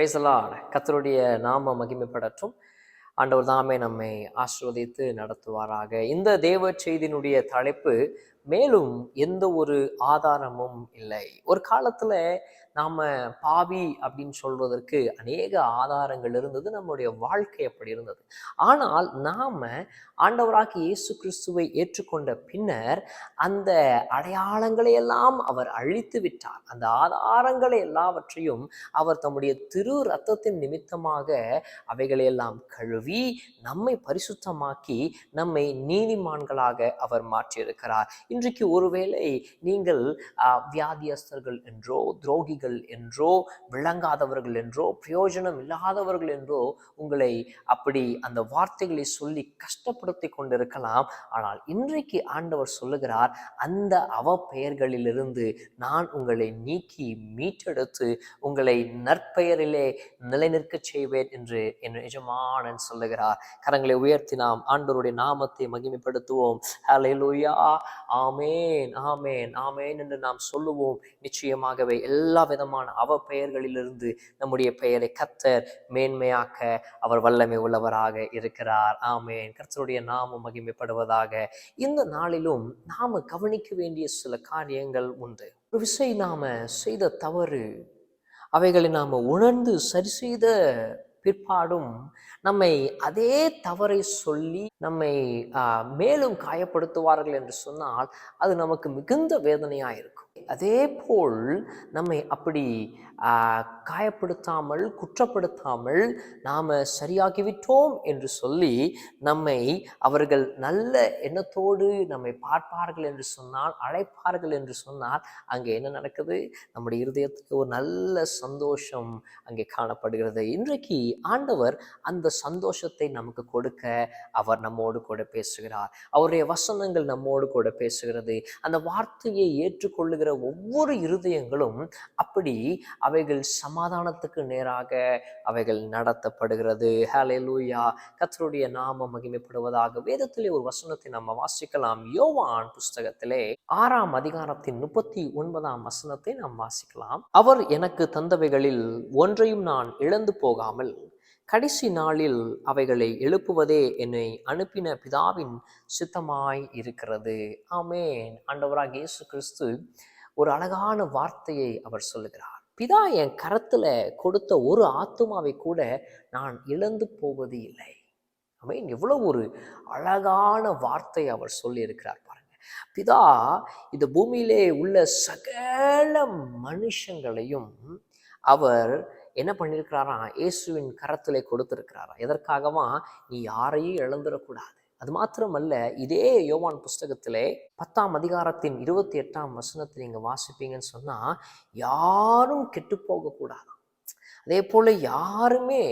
பிரைசலாட் கத்தருடைய நாம மகிமைப்படற்றும் ஆண்டவர் தாமே நம்மை ஆசிர்வதித்து நடத்துவாராக. இந்த தேவ செய்தியினுடைய தலைப்பு மேலும் எந்த ஒரு ஆதாரமும் இல்லை. ஒரு காலத்துல நாம பாவி அப்படின்னு சொல்வதற்கு அநேக ஆதாரங்கள் இருந்தது. நம்முடைய வாழ்க்கை அப்படி இருந்தது. ஆனால் நாம ஆண்டவராகி இயேசு கிறிஸ்துவை ஏற்றுக்கொண்ட பின்னர் அந்த அடையாளங்களை எல்லாம் அவர் அழித்து விட்டார். அந்த ஆதாரங்களை எல்லாவற்றையும் அவர் தம்முடைய திரு ரத்தத்தின் நிமித்தமாக அவைகளையெல்லாம் கழுவி நம்மை பரிசுத்தமாக்கி நம்மை நீதிமான்களாக அவர் மாற்றியிருக்கிறார். இன்றைக்கு ஒருவேளை நீங்கள் வியாதியஸ்தர்கள் என்றோ துரோகிகள் என்றோ விளங்காதவர்கள் என்றோ பிரயோஜனம் இல்லாதவர்கள் என்றோ உங்களை அப்படி அந்த வார்த்தைகளை சொல்லி கஷ்டப்படுத்தி கொண்டிருக்கலாம். ஆனால் இன்றைக்கு ஆண்டவர் சொல்லுகிறார் அந்த அவ பெயர்களிலிருந்து நான் உங்களை நீக்கி மீட்டெடுத்து உங்களை நற்பெயரிலே நிலைநிற்க செய்வேன் என்று என் எஜமானன் சொல்லுகிறார். கரங்களை உயர்த்தி நாம் ஆண்டவருடைய நாமத்தை மகிமைப்படுத்துவோம். ஹalleluya. ஆமேன் ஆமேன் ஆமேன் என்று நாம் சொல்லுவோம். நிச்சயமாகவே எல்லா விதமான அவ பெயர்களிலிருந்து நம்முடைய பெயரை கத்தர் மேன்மையாக்க அவர் வல்லமை உள்ளவராக இருக்கிறார். ஆமேன். கர்த்தருடைய நாமம் மகிமைப்படுவதாக. இந்த நாளிலும் நாம கவனிக்க வேண்டிய சில காரியங்கள் உண்டு. ஒரு விசை நாம செய்த தவறு அவைகளை நாம உணர்ந்து சரி செய்த பிற்பாடும் நம்மை அதே தவறை சொல்லி நம்மை மேலும் காயப்படுத்துவார்கள் என்று சொன்னால் அது நமக்கு மிகுந்த வேதனையாக இருக்கும். அதே போல் நம்மை அப்படி காயப்படுத்தாமல் குற்றப்படுத்தாமல் நாம் சரியாகிவிட்டோம் என்று சொல்லி நம்மை அவர்கள் நல்ல எண்ணத்தோடு நம்மை பார்ப்பார்கள் என்று சொன்னால் அழைப்பார்கள் என்று சொன்னால் அங்கே என்ன நடக்குது? நம்முடைய இருதயத்துக்கு ஒரு நல்ல சந்தோஷம் அங்கே காணப்படுகிறது. இன்றைக்கு ஆண்டவர் அந்த சந்தோஷத்தை நமக்கு கொடுக்க அவர் நம்மோடு கூட பேசுகிறார். அவருடைய வசனங்கள் நம்மோடு கூட பேசுகிறது. அந்த வார்த்தையை வருகிற ஒவ்வொரு இருதயங்களும் அப்படி அவைகள் சமாதானத்துக்கு நேராக அவைகள் நடத்தப்படுகிறது. ஹலே லூயா கத்தருடைய நாம மகிமைப்படுவதாக வேதத்திலே ஒரு வசனத்தை நம்ம வாசிக்கலாம். யோவான் புஸ்தகத்திலே ஆறாம் அதிகாரத்தின் முப்பத்தி ஒன்பதாம் வசனத்தை நாம் வாசிக்கலாம். அவர் எனக்கு தந்தவைகளில் ஒன்றையும் நான் இழந்து போகாமல் கடைசி நாளில் அவைகளை எழுப்புவதே என்னை அனுப்பின பிதாவின் சித்தமாய் இருக்கிறது. ஆமேன். ஆண்டவராக இயேசு கிறிஸ்து ஒரு அழகான வார்த்தையை அவர் சொல்லுகிறார். பிதா என் கரத்துல கொடுத்த ஒரு ஆத்துமாவை கூட நான் இழந்து போவது இல்லை. ஆமென். எவ்வளவு ஒரு அழகான வார்த்தை அவர் சொல்லியிருக்கிறார் பாருங்கள் பாருங்க. பிதா இந்த பூமியிலே உள்ள சகல மனுஷங்களையும் அவர் என்ன பண்ணியிருக்கிறாராம் இயேசுவின் கரத்திலே கொடுத்திருக்கிறாரா? எதற்காகவா? நீ யாரையும் இழந்துடக்கூடாது. அது மாத்திரமல்ல இதே யோவான் புஸ்தகத்திலே பத்தாம் அதிகாரத்தின் இருபத்தி எட்டாம் வசனத்தை நீங்கள் வாசிப்பீங்கன்னு சொன்னால் யாரும் கெட்டு போகக்கூடாது அதே போல யாருமே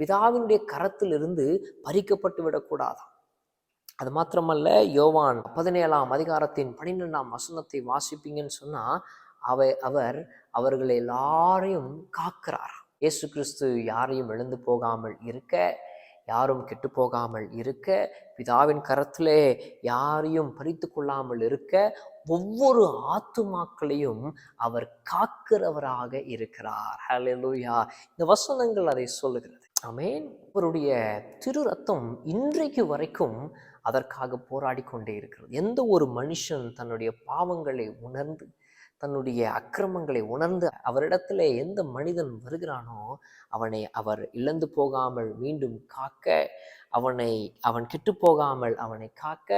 பிதாவினுடைய கரத்திலிருந்து பறிக்கப்பட்டு விடக்கூடாதாம் அது மாத்திரமல்ல யோவான் பதினேழாம் அதிகாரத்தின் பன்னிரெண்டாம் வசனத்தை வாசிப்பீங்கன்னு சொன்னால் அவை அவர் அவர்களை எல்லாரையும் காக்கிறார்? இயேசு கிறிஸ்து யாரையும் எழுந்து போகாமல் இருக்க யாரும் கெட்டு போகாமல் இருக்க பிதாவின் கரத்திலே யாரையும் பறித்து கொள்ளாமல் இருக்க ஒவ்வொரு ஆத்துமாக்களையும் அவர் காக்கிறவராக இருக்கிறார். ஹலெலுயா இந்த வசனங்கள் அதை சொல்லுகிறது. அமேன் அவருடைய திரு ரத்தம் இன்றைக்கு வரைக்கும் அதற்காக போராடி கொண்டே இருக்கிறது. எந்த ஒரு மனுஷன் தன்னுடைய பாவங்களை உணர்ந்து தன்னுடைய அக்கிரமங்களை உணர்ந்து அவரிடத்துல எந்த மனிதன் வருகிறானோ அவனை அவர் இழந்து போகாமல் மீண்டும் காக்க அவனை அவன் கெட்டு போகாமல் அவனை காக்க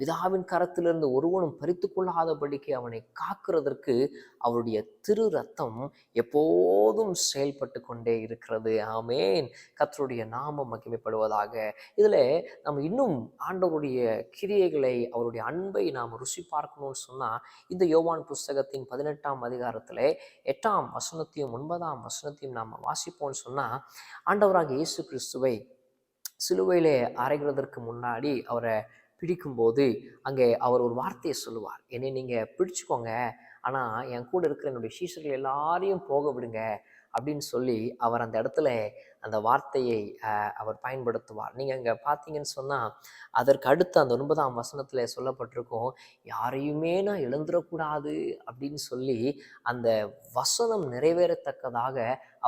பிதாவின் கரத்திலிருந்து ஒருவனும் பறித்து கொள்ளாதபடிக்கு அவனை காக்கிறதற்கு அவருடைய திரு ரத்தம் எப்போதும் செயல்பட்டு கொண்டே இருக்கிறது. ஆமேன். கத்தருடைய நாமம் மகிமைப்படுவதாக. இதில் நம்ம இன்னும் ஆண்டவருடைய கிரியைகளை அவருடைய அன்பை நாம் ருசி பார்க்கணும்னு சொன்னால் இந்த யோவான் புஸ்தகத்தின் பதினெட்டாம் அதிகாரத்தில் எட்டாம் வசனத்தையும் ஒன்பதாம் வசனத்தையும் நாம் வாசிப்போம்னு சொன்னால் ஆண்டவராக இயேசு கிறிஸ்துவை சிலுவையிலே அரைகிறதற்கு முன்னாடி அவரை பிடிக்கும்போது அங்கே அவர் ஒரு வார்த்தையை சொல்லுவார் என்னை நீங்கள் பிடிச்சுக்கோங்க ஆனால் என் கூட இருக்கிற என்னுடைய சீசர்கள் எல்லாரையும் போக விடுங்க அப்படின்னு சொல்லி அவர் அந்த இடத்துல அந்த வார்த்தையை அவர் பயன்படுத்துவார். நீங்கள் அங்கே பார்த்தீங்கன்னு சொன்னால் அதற்கு அடுத்து அந்த ஒன்பதாம் வசனத்தில் சொல்லப்பட்டிருக்கும் யாரையுமே நான் எழுந்துடக்கூடாது அப்படின்னு சொல்லி அந்த வசனம் நிறைவேறத்தக்கதாக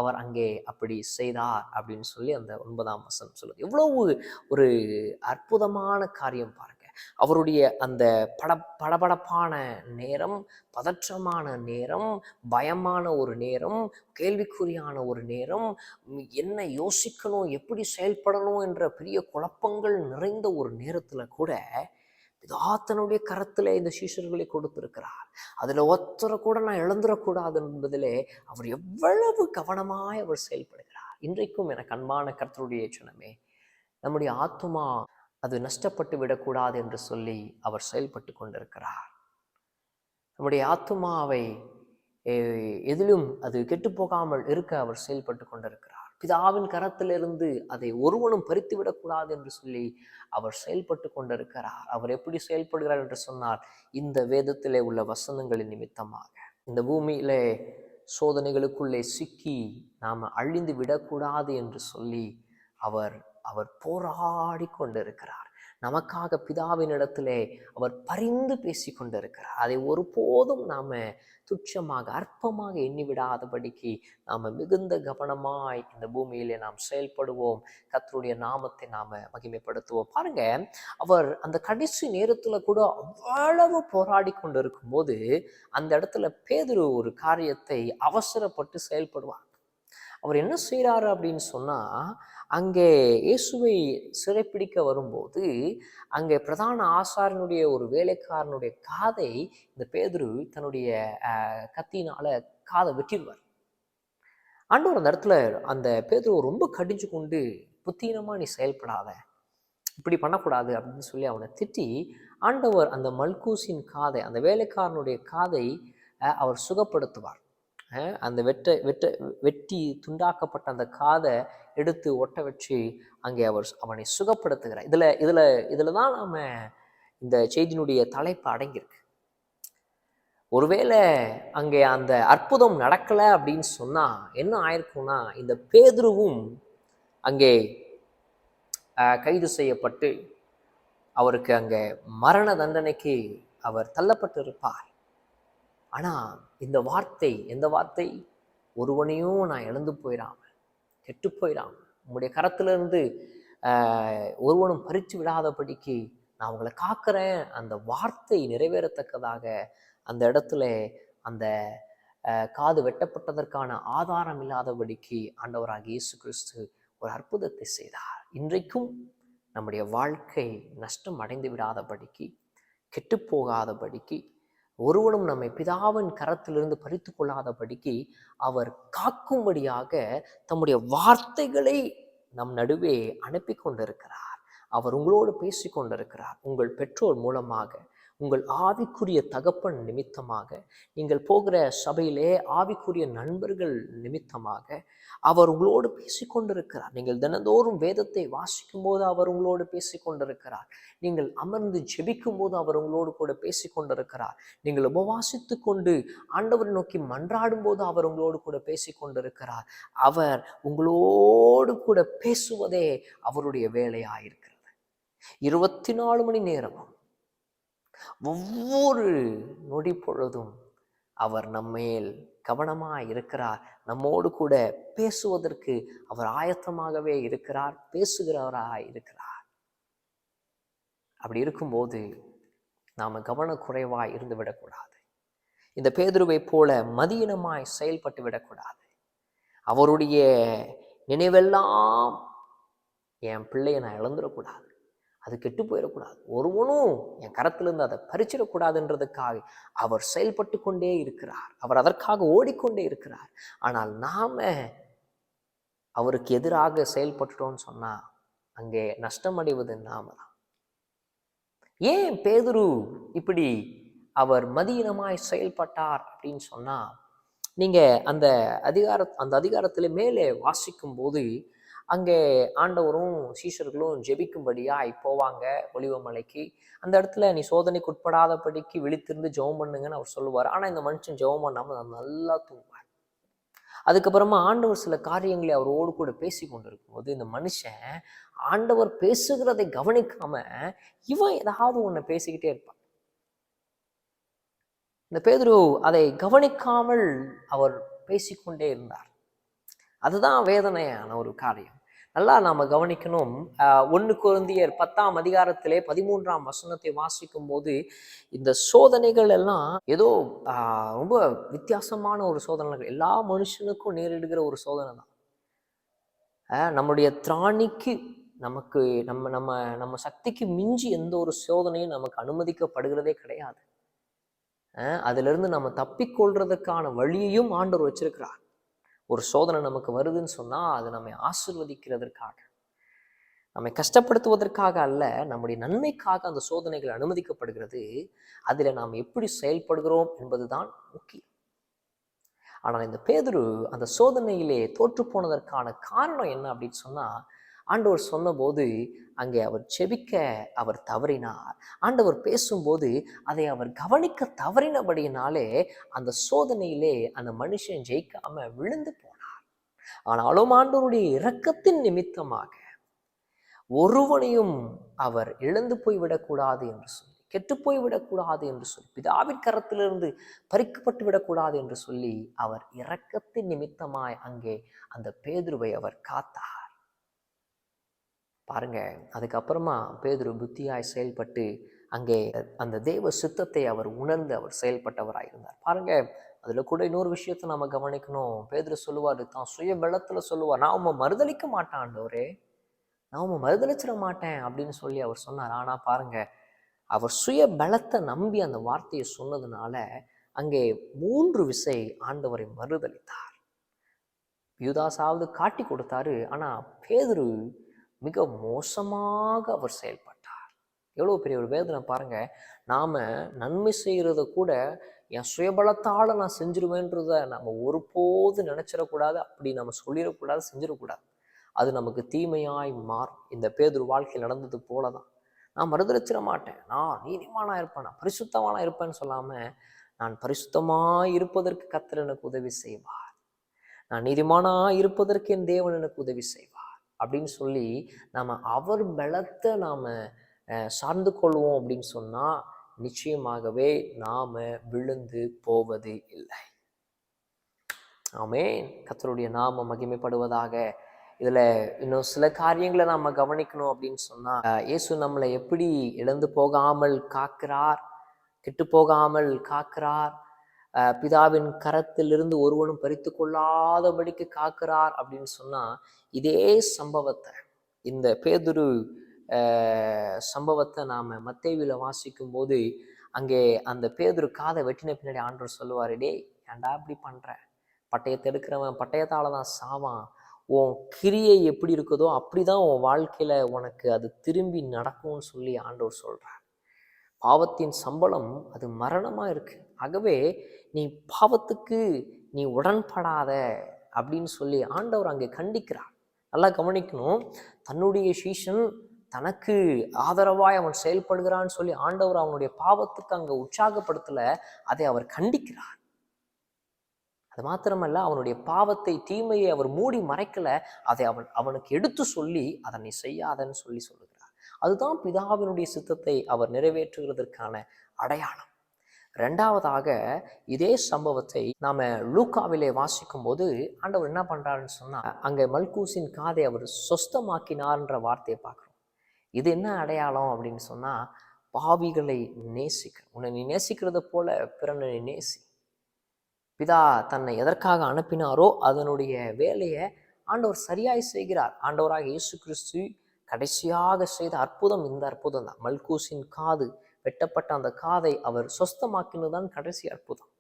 அவர் அங்கே அப்படி செய்தார் அப்படின்னு சொல்லி அந்த ஒன்பதாம் வசனம் சொல்லுது. எவ்வளவு ஒரு அற்புதமான காரியம் பாருங்கள் அவருடைய அந்த பட படபடப்பான நேரம் பதற்றமான நேரம் பயமான ஒரு நேரம் கேள்விக்குறியான ஒரு நேரம் என்ன யோசிக்கணும் எப்படி செயல்படணும் என்ற பெரிய குழப்பங்கள் நிறைந்த ஒரு நேரத்தில் கூட பிதாத்தனுடைய கரத்துல இந்த சீஷர்களை கொடுத்திருக்கிறார். அதுல ஒருத்தரை கூட நான் இழந்துடக்கூடாது என்பதிலே அவர் எவ்வளவு கவனமாய் அவர் செயல்படுகிறார். இன்றைக்கும் எனக்கு அன்பான கர்த்தருடைய சனமே நம்முடைய ஆத்துமா அது நஷ்டப்பட்டு விடக்கூடாது என்று சொல்லி அவர் செயல்பட்டு கொண்டிருக்கிறார். நம்முடைய ஆத்துமாவை எதிலும் அது கெட்டு போகாமல் இருக்க அவர் செயல்பட்டு கொண்டிருக்கிறார். பிதாவின் கரத்திலிருந்து அதை ஒருவனும் பறித்து விடக்கூடாது என்று சொல்லி அவர் செயல்பட்டு கொண்டிருக்கிறார். அவர் எப்படி செயல்படுகிறார் என்று சொன்னார் இந்த வேதத்திலே உள்ள வசனங்களின் நிமித்தமாக. இந்த பூமியிலே சோதனைகளுக்குள்ளே சிக்கி நாம் அழிந்து விடக்கூடாது என்று சொல்லி அவர் அவர் போராடி கொண்டிருக்கிறார் நமக்காக பிதாவினிடத்திலே அவர் பரிந்து பேசி கொண்டிருக்கிறார் அதை ஒருபோதும் நாம துச்சமாக அற்பமாக எண்ணி விடாதபடிக்கு மிகுந்த கவனமாய் இந்த பூமியிலே நாம் செயல்படுவோம். கத்தருடைய நாமத்தை நாம மகிமைப்படுத்துவோம். பாருங்க அவர் அந்த கடைசி நேரத்துல கூட அவ்வளவு போராடி கொண்டிருக்கும் போது அந்த இடத்துல பேதுரு ஒரு காரியத்தை அவசரப்பட்டு செயல்படுவார். அவர் என்ன செய்கிறாரு அப்படின்னு சொன்னால் அங்கே இயேசுவை சிறைப்பிடிக்க வரும்போது அங்கே பிரதான ஆசாரினுடைய ஒரு வேலைக்காரனுடைய காதை இந்த பேதுரு தன்னுடைய கத்தினால் காதை வெட்டிடுவார். ஆண்டவர் அந்த இடத்துல அந்த பேதுருவை ரொம்ப கடிஞ்சு கொண்டு புத்தீனமாக நீ செயல்படாத இப்படி பண்ணக்கூடாது அப்படின்னு சொல்லி அவனை திட்டி ஆண்டவர் அந்த மல்கூசின் காதை அந்த வேலைக்காரனுடைய காதை அவர் சுகப்படுத்துவார். அந்த வெட்ட வெட்ட வெட்டி துண்டாக்கப்பட்ட அந்த காதை எடுத்து ஒட்ட வச்சு அங்கே அவர் அவனை சுகப்படுத்துகிறார். இதில் இதில் இதுல தான் நாம் இந்த செய்தியினுடைய தலைப்பு அடங்கியிருக்கு. ஒருவேளை அங்கே அந்த அற்புதம் நடக்கல அப்படின்னு சொன்னால் என்ன ஆயிருக்கும்னா இந்த பேதுருவும் அங்கே கைது செய்யப்பட்டு அவருக்கு அங்கே மரண தண்டனைக்கு அவர் தள்ளப்பட்டு ஆனால் இந்த வார்த்தை எந்த வார்த்தை? ஒருவனையும் நான் இழந்து போயிடாம கெட்டு போயிடாம உங்களுடைய கரத்திலிருந்து ஒருவனும் பறித்து விடாதபடிக்கு நான் உங்களை காக்கிறேன். அந்த வார்த்தை நிறைவேறத்தக்கதாக அந்த இடத்துல அந்த காது வெட்டப்பட்டதற்கான ஆதாரம் இல்லாதபடிக்கு ஆண்டவராக இயேசு கிறிஸ்து ஒரு அற்புதத்தை செய்தார். இன்றைக்கும் நம்முடைய வாழ்க்கை நஷ்டம் அடைந்து விடாதபடிக்கு கெட்டு போகாதபடிக்கு ஒருவனும் நம்மை பிதாவின் கரத்திலிருந்து பறித்து கொள்ளாதபடிக்கு அவர் காக்கும்படியாக தம்முடைய வார்த்தைகளை நம் நடுவே அனுப்பி கொண்டிருக்கிறார் அவர் உங்களோடு பேசி கொண்டிருக்கிறார் உங்கள் பெற்றோர் மூலமாக உங்கள் ஆவிக்குரிய தகப்பன் நிமித்தமாக நீங்கள் போகிற சபையிலே ஆவிக்குரிய நண்பர்கள் நிமித்தமாக அவர் உங்களோடு பேசி கொண்டிருக்கிறார் நீங்கள் தினந்தோறும் வேதத்தை வாசிக்கும் போது அவர் உங்களோடு பேசி கொண்டிருக்கிறார் நீங்கள் அமர்ந்து ஜெபிக்கும் போது அவர் உங்களோடு கூட பேசி கொண்டிருக்கிறார் நீங்கள் உபவாசித்து கொண்டு ஆண்டவரை நோக்கி மன்றாடும் போது அவர் உங்களோடு கூட பேசி கொண்டிருக்கிறார் அவர் உங்களோடு கூட பேசுவதே அவருடைய வேலையாயிருக்கிறது. இருபத்தி நாலு மணி நேரமும் ஒவ்வொரு நொடி பொழுதும் அவர் நம்மேல் கவனமாய் இருக்கிறார். நம்மோடு கூட பேசுவதற்கு அவர் ஆயத்தமாகவே இருக்கிறார் பேசுகிறவராய் இருக்கிறார். அப்படி இருக்கும்போது நாம கவனக்குறைவாய் இருந்து விடக்கூடாது. இந்த பேதுருவை போல மதியினமாய் செயல்பட்டு விடக்கூடாது. அவருடைய நினைவெல்லாம் என் பிள்ளையை நான் இழந்துடக்கூடாது. அது கெட்டு போயிடக்கூடாது ஒருவனும் என் கரத்திலிருந்து அதை பறிச்சிடக்கூடாதுன்றதுக்காக அவர் செயல்பட்டு கொண்டே இருக்கிறார். அவர் அதற்காக ஓடிக்கொண்டே இருக்கிறார். ஆனால் நாம அவருக்கு எதிராக செயல்பட்டுட்டோம்னு சொன்னால் அங்கே நஷ்டமடைவது நாம தான் ஏன் பேதுரு இப்படி அவர் மதியினமாய் செயல்பட்டார் அப்படின்னு சொன்னால் நீங்கள் அந்த அதிகார அந்த அதிகாரத்தில் மேலே வாசிக்கும் போது அங்கே ஆண்டவரும் சீஷர்களும் ஜெபிக்கும்படியாய் போவாங்க ஒளிவமலைக்கு அந்த இடத்துல நீ சோதனைக்கு உட்படாதபடிக்கு விழித்திருந்து ஜெபம் பண்ணுங்கன்னு அவர் சொல்லுவார். ஆனால் இந்த மனுஷன் ஜெபம் பண்ணாமல் நல்லா தூங்குவார். அதுக்கப்புறமா ஆண்டவர் சில காரியங்களை அவரோடு கூட பேசி கொண்டிருக்கும்போது இந்த மனுஷன் ஆண்டவர் பேசுகிறதை கவனிக்காம இவன் ஏதாவது ஒன்று பேசிக்கிட்டே இருப்பான். இந்த பேதுரு அதை கவனிக்காமல் அவர் பேசிக்கொண்டே இருந்தார். அதுதான் வேதனையான ஒரு காரியம். நல்லா நாம் கவனிக்கணும். ஒன்று குழந்தையர் பத்தாம் அதிகாரத்திலே பதிமூன்றாம் வசனத்தை வாசிக்கும் போது இந்த சோதனைகள் எல்லாம் ஏதோ ரொம்ப வித்தியாசமான ஒரு சோதனைகள். எல்லா மனுஷனுக்கும் நேரிடுகிற ஒரு சோதனை தான். நம்முடைய திராணிக்கு நமக்கு நம்ம நம்ம நம்ம சக்திக்கு மிஞ்சி எந்த ஒரு சோதனையும் நமக்கு அனுமதிக்கப்படுகிறதே கிடையாது. ஆஹ் அதிலிருந்து நம்ம தப்பிக்கொள்றதுக்கான வழியையும் ஆண்டவர் வச்சிருக்கிறார். ஒரு சோதனை நமக்கு வருதுன்னு சொன்னால் அது நம்மை ஆசிர்வதிக்கிறதற்காக. நம்மை கஷ்டப்படுத்துவதற்காக அல்ல நம்முடைய நன்மைக்காக அந்த சோதனைகள் அனுமதிக்கப்படுகிறது. அதில் நாம் எப்படி செயல்படுகிறோம் என்பதுதான் முக்கியம். ஆனால் இந்த பேதுரு அந்த சோதனையிலே தோற்று போனதற்கான காரணம் என்ன அப்படின்னு சொன்னால் ஆண்டவர் சொன்னபோது அங்கே அவர் செபிக்க அவர் தவறினார். ஆண்டவர் பேசும்போது அதை அவர் கவனிக்க தவறினபடியினாலே அந்த சோதனையிலே அந்த மனுஷன் ஜெயிக்காம விழுந்து போனார். ஆனாலும் ஆண்டவருடைய இரக்கத்தின் நிமித்தமாக ஒருவனையும் அவர் இழந்து போய் விடக்கூடாது என்று சொல்லி கெட்டு போய் விடக்கூடாது என்று சொல்லி பிதாவின் கரத்திலிருந்து பறிக்கப்பட்டு விடக்கூடாது என்று சொல்லி அவர் இரக்கத்தின் நிமித்தமாய் அங்கே அந்த பேதுருவை அவர் காத்தார். பாருங்கள் அதுக்கப்புறமா பேதுரு புத்தியாய் செயல்பட்டு அங்கே அந்த தேவ சித்தத்தை அவர் உணர்ந்து அவர் செயல்பட்டவராக இருந்தார். பாருங்கள் அதில் கூட இன்னொரு விஷயத்தை நம்ம கவனிக்கணும். பேதுரு சொல்லுவார் தான் சுய பலத்துல சொல்லுவார் நான் உம்மை மறுதளிக்க மாட்டேன் நான் உம்மை மறுதளிச்சிட மாட்டேன் அப்படின்னு சொல்லி அவர் சொன்னார். ஆனால் பாருங்கள் அவர் சுய பலத்தை நம்பி அந்த வார்த்தையை சொன்னதுனால அங்கே மூன்று விசை ஆண்டவரை மறுதளித்தார் யூதாசாவது காட்டி கொடுத்தாரு. ஆனால் பேதுரு மிக மோசமாக அவர் செயல்பட்டார். எவ்வளோ பெரிய ஒரு வேதனை பாருங்க. நாம் நன்மை செய்கிறத கூட என் சுயபலத்தால் நான் செஞ்சிருவேன்றத நம்ம ஒருபோது நினச்சிடக்கூடாது. அப்படி நம்ம சொல்லிடக்கூடாது செஞ்சிடக்கூடாது. அது நமக்கு தீமையாய் மாறும். இந்த பேதுரு வாழ்க்கையில் நடந்தது போல தான் நான் மறுதளிச்சிட மாட்டேன். நான் நீதிமானாக இருப்பேன். நான் பரிசுத்தமானாக இருப்பேன்னு சொல்லாமல் நான் பரிசுத்தமாக இருப்பதற்கு கத்தர் எனக்கு உதவி செய்வார். நான் நீதிமானாக இருப்பதற்கு என் தேவன் எனக்கு உதவி செய்வார். அப்படின்னு சொல்லி நாம் அவர் பலத்தை நாம் சார்ந்து கொள்வோம் அப்படின்னு சொன்னால் நிச்சயமாகவே நாம் விழுந்து போவது இல்லை. ஆமே கத்தருடைய நாம மகிமைப்படுவதாக. இதில் இன்னும் சில காரியங்களை நாம் கவனிக்கணும் அப்படின்னு சொன்னால் இயேசு நம்மளை எப்படி இழந்து போகாமல் காக்கிறார் கெட்டு போகாமல் காக்கிறார் பிதாவின் கரத்திலிருந்து ஒருவனும் பறித்து கொள்ளாதபடிக்கு காக்கிறார் அப்படின்னு சொன்னா இதே சம்பவத்தை இந்த பேதுரு சம்பவத்தை நாம மத்தேவில வாசிக்கும் போது அங்கே அந்த பேதுரு காதை வெட்டின பின்னாடி ஆண்டவர் சொல்லுவாரு டேய் ஏன்டா இப்படி பண்ற? பட்டயத்தை எடுக்கிறவன் பட்டயத்தால தான் சாவான். உன் கிரியை எப்படி இருக்குதோ அப்படிதான் உன் வாழ்க்கையில உனக்கு அது திரும்பி நடக்கும்னு சொல்லி ஆண்டவர் சொல்றார். பாவத்தின் சம்பளம் அது மரணமாக இருக்கு. ஆகவே நீ பாவத்துக்கு நீ உடன்படாத அப்படின்னு சொல்லி ஆண்டவர் அங்கே கண்டிக்கிறார். நல்லா கவனிக்கணும். தன்னுடைய சீஷன் தனக்கு ஆதரவாய் அவன் செயல்படுகிறான்னு சொல்லி ஆண்டவர் அவனுடைய பாவத்துக்கு அங்கே உற்சாகப்படுத்தலை அதை அவர் கண்டிக்கிறார். அது மாத்திரமல்ல அவனுடைய பாவத்தை தீமையை அவர் மூடி மறைக்கல அதை அவன் அவனுக்கு எடுத்து சொல்லி அதை நீ செய்யாதன்னு சொல்லி சொல்லுகிறார் அதுதான் பிதாவினுடைய சித்தத்தை அவர் நிறைவேற்றுகிறதற்கான அடையாளம். ரெண்டாவதாக இதே சம்பவத்தை நாம லூக்காவிலே வாசிக்கும் போது ஆண்டவர் என்ன பண்றாருன்னு சொன்னா அங்கே மல்கூசின் காதை அவர் சொஸ்தமாக்கினார்ன்ற வார்த்தையை பார்க்குறோம். இது என்ன அடையாளம் அப்படின்னு சொன்னா பாவிகளை நேசிக்க உன்னை நீ நேசிக்கிறத போல பிறனை நேசி. பிதா தன்னை எதற்காக அனுப்பினாரோ அதனுடைய வேலையை ஆண்டவர் சரியாய் செய்கிறார். ஆண்டவராக இயேசு கிறிஸ்து கடைசியாக செய்த அற்புதம் இந்த அற்புதம் தான். மல்கூசின் காது வெட்டப்பட்ட அந்த காதை அவர் சொஸ்தமாக்கினதுதான் கடைசி அற்புதம்.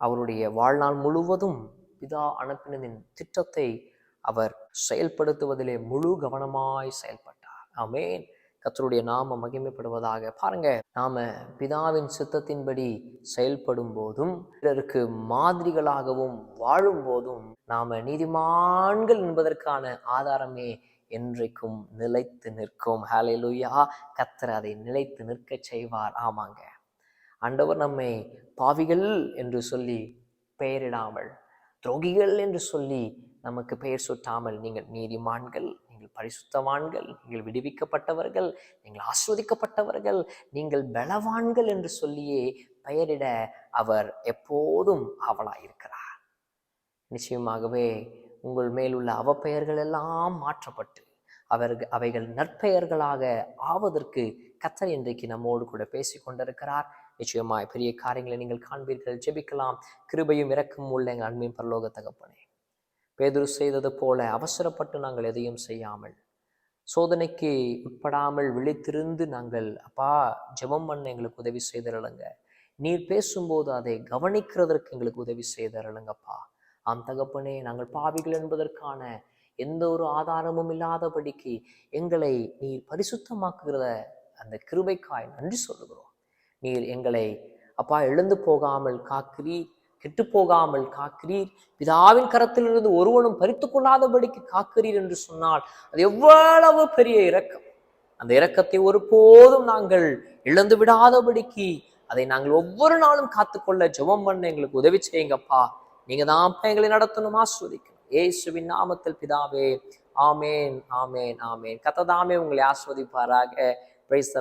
அவருடைய வாழ்நாள் முழுவதும் பிதா அனுப்பினதின் திட்டத்தை அவர் செயல்படுத்துவதிலே முழு கவனமாய் செயல்பட்டார். ஆமேன். கத்தருடைய நாம மகிமைப்படுவதாக. பாருங்க நாம பிதாவின் சித்தத்தின்படி செயல்படும் போதும் பிறருக்கு மாதிரிகளாகவும் வாழும் போதும் நாம நீதிமான்கள் என்பதற்கான ஆதாரமே என்றைக்கும் நிலைத்து நிற்கும். ஹalleluya கத்தர் அதை நிலைத்து நிற்கச் செய்வார். ஆமாங்க. ஆண்டவர் நம்மை பாவிகள் என்று சொல்லி பெயரிடாமல் துரோகிகள் என்று சொல்லி நமக்கு பெயர் சுட்டாமல் நீங்கள் நீதிமான்கள் நீங்கள் பரிசுத்தவான்கள் நீங்கள் விடுவிக்கப்பட்டவர்கள் நீங்கள் ஆஸ்வதிக்கப்பட்டவர்கள் நீங்கள் பலவான்கள் என்று சொல்லியே பெயரிட அவர் எப்போதும் அவளாயிருக்கிறார் நிச்சயமாகவே உங்கள் மேலுள்ள அவப்பெயர்கள் எல்லாம் மாற்றப்பட்டு அவர்கள் அவைகள் நற்பெயர்களாக ஆவதற்கு கத்தர் இன்றைக்கு நம்மோடு கூட பேசி கொண்டிருக்கிறார். நிச்சயமாய் பெரிய காரியங்களை நீங்கள் காண்பீர்கள். ஜெபிக்கலாம். கிருபையும் இறக்கும் உள்ள எங்கள் அன்பின் பரலோக தகப்பனே. பேதுரு செய்தது போல அவசரப்பட்டு நாங்கள் எதையும் செய்யாமல் சோதனைக்கு உட்படாமல் விழித்திருந்து நாங்கள் அப்பா ஜெபம் பண்ண எங்களுக்கு உதவி செய்தருளுங்க. நீர் பேசும்போது அதை கவனிக்கிறதற்கு எங்களுக்கு உதவி செய்தருளுங்கப்பா. ஆம் தகப்பனே நாங்கள் பாவிகள் என்பதற்கான எந்த ஒரு ஆதாரமும் இல்லாதபடிக்கு எங்களை நீர் பரிசுத்தமாக்குகிற அந்த கிருபைக்காய் நன்றி சொல்லுகிறோம். நீர் எங்களை அப்பா எழுந்து போகாமல் காக்கிறீர் கெட்டு போகாமல் காக்கிறீர். பிதாவின் கரத்திலிருந்து ஒருவனும் பறித்து கொள்ளாதபடிக்கு காக்கிறீர் என்று சொன்னால் அது எவ்வளவு பெரிய இரக்கம். அந்த இரக்கத்தை ஒருபோதும் நாங்கள் இழந்து விடாதபடிக்கு அதை நாங்கள் ஒவ்வொரு நாளும் காத்துக்கொள்ள ஜெபம் பண்ண எங்களுக்கு உதவி செய்யுங்கப்பா. நீங்க தான் எங்களை நடத்தணும் ஆஸ்வதிக்கணும். ஏசுவின் நாமத்தில் பிதாவே ஆமேன் ஆமேன் ஆமேன். கத்ததாமே உங்களை ஆஸ்வதிப்பாராக. பிரைஸ்